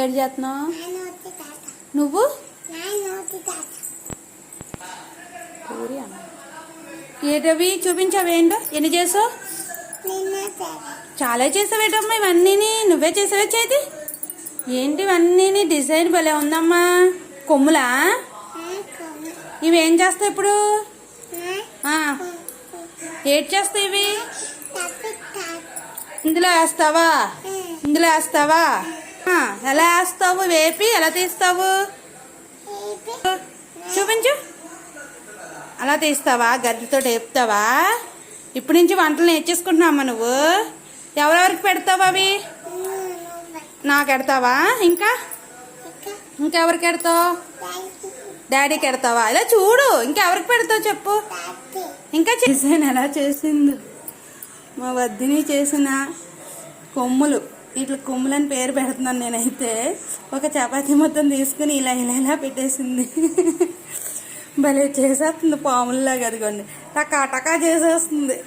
ఏడు చేస్తున్నావు? నువ్వు? ఏటవి? చూపించావేంటో? ఎన్ని చేసావు? చాలా చేసావేటమ్మా ఇవన్నీ నువ్వే చేసావే చేతి? ఏంటి ఇవన్నీ డిజైన్ భలే ఉందమ్మా. కొమ్ములా? ఇవేం చేస్తావు ఇప్పుడు? నా ఏటి చేస్తావు ఇవి? ఇందులో వేస్తావా? ఇందులో వేస్తావా? ఎలా వేస్తావు? వేపి ఎలా తీస్తావు? చూపించు. అలా తీస్తావా? గడ్డితో వేపుతావా ఇప్పటి నుంచి వంటలు నేర్చేసుకుంటున్నావమ్మా నువ్వు. ఎవరెవరికి పెడతావు అవి? నాకు ఎడతావా? ఇంకా? ఇంకెవరికి ఎడతావు? డాడీకి పెడతావా ఇలా చూడు. ఇంకెవరికి పెడతావు చెప్పు. ఇంకా చేసాను ఎలా చేసింది? మా వద్దిని చేసిన కొమ్ములు. ఇట్లా కొమ్ములని పేరు పెడుతున్నాను నేనైతే. ఒక చపాతీ మొత్తం తీసుకుని ఇలా ఇలా ఇలా పెట్టేసింది. భలే చేసేస్తుంది పాముల్లాగా అదిగోండి. టకా టకా చేసేస్తుంది.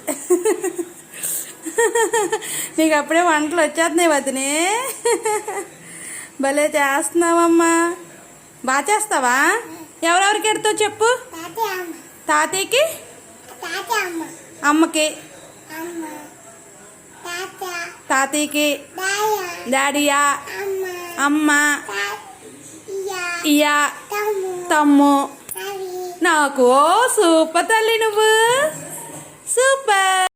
నీకు అప్పుడే వంటలు వచ్చేస్తున్నాయి వదినే. భలే చేస్తున్నావమ్మా. బాగా చేస్తావా? ఎవరెవరికి ఎడతావు చెప్పు? తాతయ్యకి? తాతి అమ్మ. అమ్మకి. తాతయ్యకి డాడీయా? అమ్మ. ఇయా తమ్ము. నాకు సూపర్ తల్లి నువ్వు. సూపర్.